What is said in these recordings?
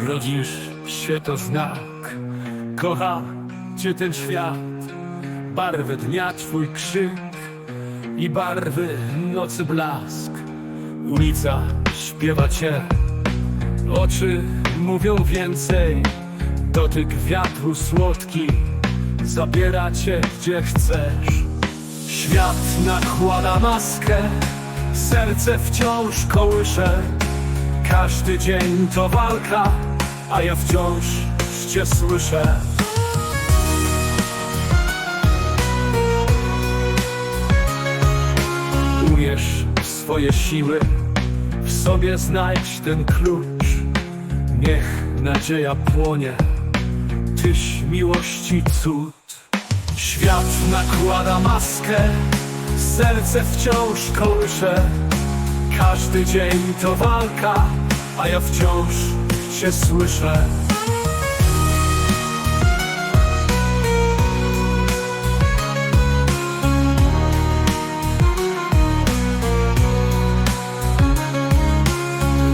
Rodzisz się to znak Kocha cię ten świat. Barwy dnia twój krzyk I barwy nocy blask. Ulica śpiewa cię. Oczy mówią więcej. Dotyk wiatru słodki Zabiera cię gdzie chcesz. Świat nakłada maskę. Serce wciąż kołysze Każdy dzień to walka A ja wciąż cię słyszę. Umiesz swoje siły W sobie znajdź ten klucz. Niech nadzieja płonie Tyś miłości cud. Świat nakłada maskę Serce wciąż kołysze Każdy dzień to walka A ja wciąż cię słyszę.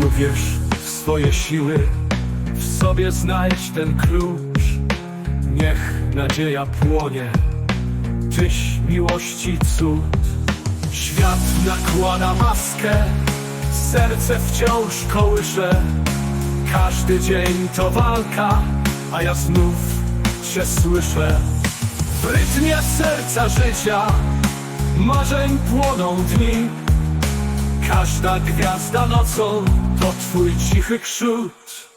Uwierz w swoje siły W sobie znajdź ten klucz. Niech nadzieja płonie Tyś miłości cud Świat nakłada maskę Serce wciąż kołysze. Każdy dzień to walka A ja znów cię słyszę. W rytmie serca życia Marzeń płoną dni. Każda gwiazda nocą To twój cichy krzód